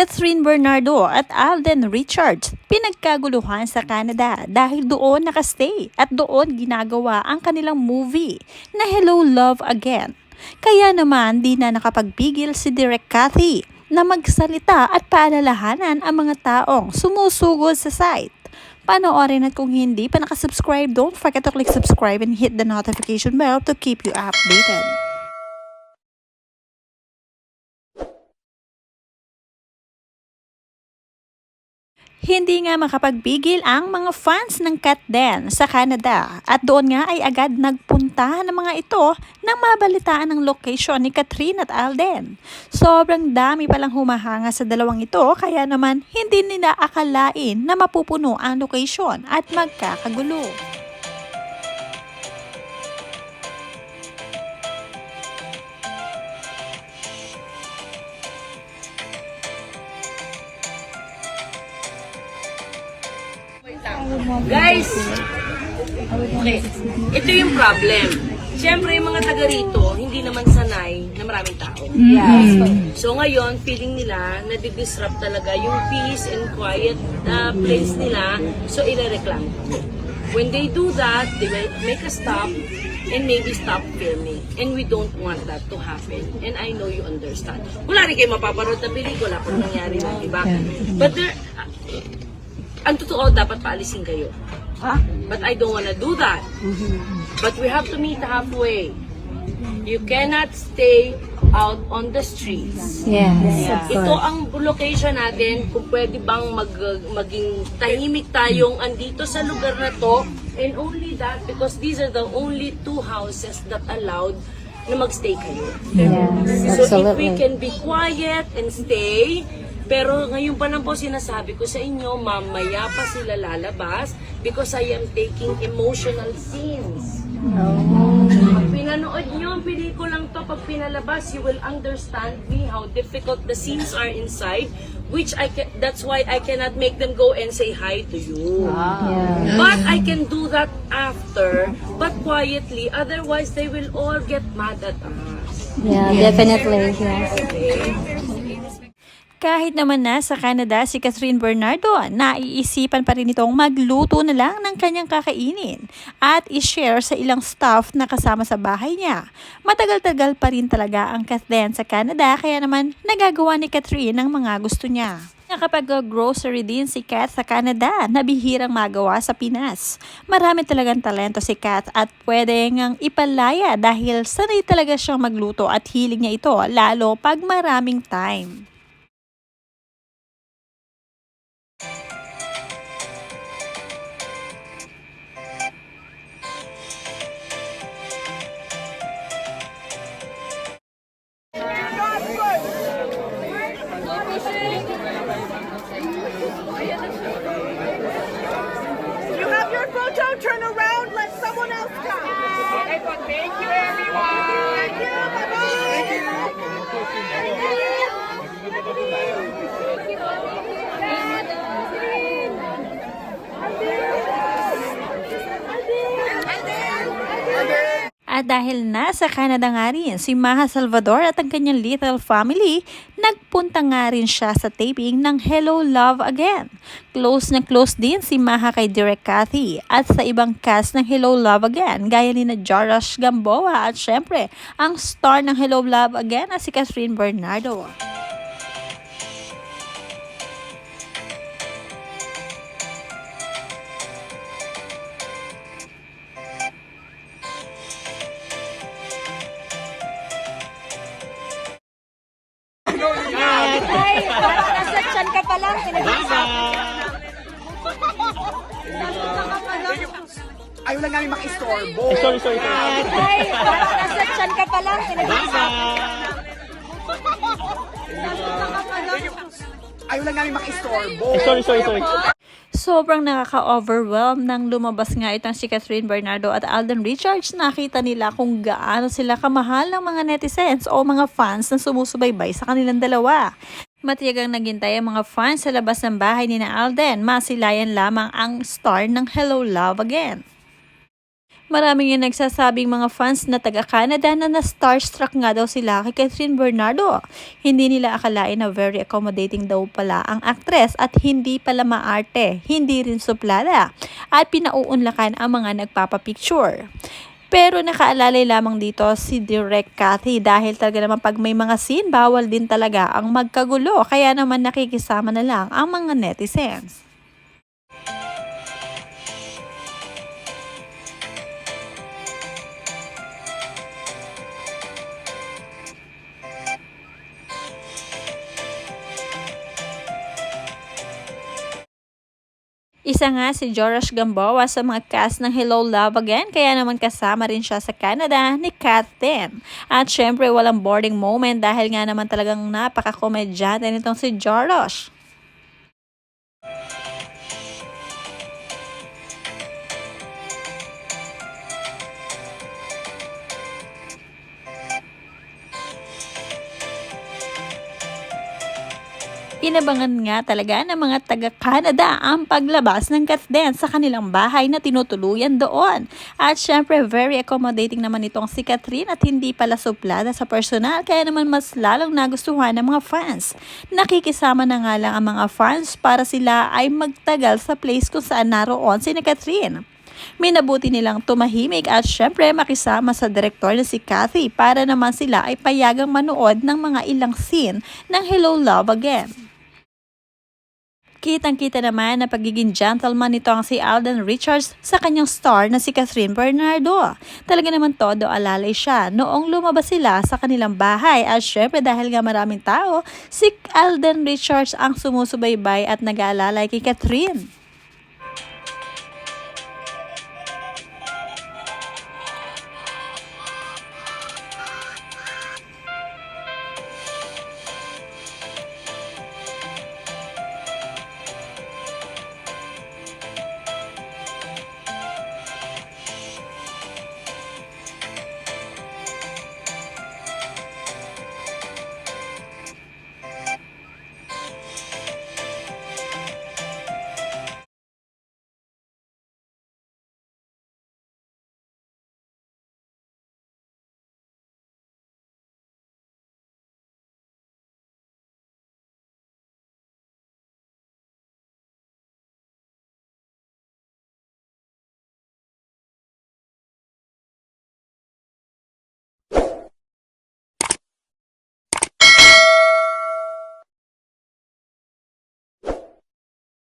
Catherine Bernardo at Alden Richards pinagkaguluhan sa Canada dahil doon nakastay at doon ginagawa ang kanilang movie na Hello Love Again. Kaya naman di na nakapagpigil si Direk Cathy na magsalita at paalalahanan ang mga taong sumusugod sa site. Panoorin at kung hindi pa nakasubscribe, don't forget to click subscribe and hit the notification bell to keep you updated. Hindi nga makapagpigil ang mga fans ng Kat Den sa Canada at doon nga ay agad nagpunta ng mga ito nang mabalitaan ang location ni Catherine at Alden. Sobrang dami palang humahanga sa dalawang ito kaya naman hindi nila akalain na mapupuno ang location at magkakagulo. Guys, okay, ito yung problem. Siyempre, yung mga taga rito, hindi naman sanay na maraming tao. So ngayon, feeling nila na disrupt talaga yung peace and quiet uh, place nila. So irereklamo. When they do that, they will make a stop and maybe stop filming. And we don't want that to happen. And I know you understand. Wala rin kayo mapaparod na pelikula pag nangyari ng iba. But there, ang totoo, dapat paalisin kayo. But I don't wanna do that. But we have to meet halfway. You cannot stay out on the streets. Yes, Ito ang location natin, kung pwede bang mag, maging tahimik tayong andito sa lugar na to. And only that, because these are the only two houses that allowed na magstay kayo. Yes, So if we absolutely. can be quiet and stay, pero ngayon pa lang po sinasabi ko sa inyo, mamaya pa sila lalabas because I am taking emotional scenes. Pag pinanood nyo ang pelikulang to, pag pinalabas, you will understand me how difficult the scenes are inside, which I can, that's why I cannot make them go and say hi to you. Yeah. But I can do that after, but quietly, otherwise they will all get mad at us. Yeah, definitely. Yes. Kahit naman na sa Canada si Catherine Bernardo, naiisipan pa rin itong magluto na lang ng kanyang kakainin at i-share sa ilang staff na kasama sa bahay niya. Matagal-tagal pa rin talaga ang Catherine sa Canada kaya naman nagagawa ni Catherine ang mga gusto niya. Nakapag-grocery din si Kat sa Canada na bihirang magawa sa Pinas. Marami talagang talento si Kat at pwede ngang ipalaya dahil sanay talaga siyang magluto at hiling niya ito lalo pag maraming time. You have your photo, turn around, let someone else come. Okay, well, thank you, everyone. Thank you, bye-bye. At dahil nasa Canada nga rin si Maha Salvador at ang kanyang little family, nagpunta nga rin siya sa taping ng Hello Love Again. Close na close din si Maha kay Direk Cathy at sa ibang cast ng Hello Love Again gaya ni na Jorash Gamboa at syempre ang star ng Hello Love Again na si Catherine Bernardo. Ay, parang nasa tiyan ka pa lang. Ayaw lang namin makistorbo. Sorry, sorry, sorry. Ay, parang nasa tiyan ka pa lang. Ayaw lang namin makistorbo. Sorry, sorry, sorry. Sobrang nakaka-overwhelm nang lumabas nga itong si Catherine Bernardo at Alden Richards. Nakita nila kung gaano sila kamahal ng mga netizens o mga fans na sumusubaybay sa kanilang dalawa. Matiyagang naghintay ang mga fans sa labas ng bahay ni na Alden. Masilayan lamang ang star ng Hello Love Again. Maraming yung nagsasabing mga fans na taga-Canada na na-starstruck nga daw sila kay Catherine Bernardo. Hindi nila akalain na very accommodating daw pala ang aktres at hindi pala maarte, hindi rin suplada at pinauunlakan ang mga nagpapapicture. Pero nakaalalay lamang dito si Direk Cathy dahil talaga naman pag may mga scene, bawal din talaga ang magkagulo. Kaya naman nakikisama na lang ang mga netizens. Isa nga si Jorash Gamboa sa mga cast ng Hello Love Again kaya naman kasama rin siya sa Canada ni Kat 10. At syempre walang boarding moment dahil nga naman talagang napaka-komedyante nitong si Jorash. Inabangan nga talaga ng mga taga-Canada ang paglabas ng Kat Dance sa kanilang bahay na tinutuluyan doon. At syempre, very accommodating naman itong si Catherine at hindi pala suplada sa personal kaya naman mas lalong nagustuhan ng mga fans. Nakikisama na nga lang ang mga fans para sila ay magtagal sa place kung saan naroon si Catherine. Minabuti nilang tumahimik at syempre makisama sa direktor na si Kathy para naman sila ay payagang manood ng mga ilang scene ng Hello Love Again. Kitang-kita naman na pagiging gentleman nito ang si Alden Richards sa kanyang star na si Catherine Bernardo. Talaga naman todo alalay siya noong lumabas sila sa kanilang bahay at syempre dahil nga maraming tao, si Alden Richards ang sumusubaybay at nag-aalalay kay Catherine.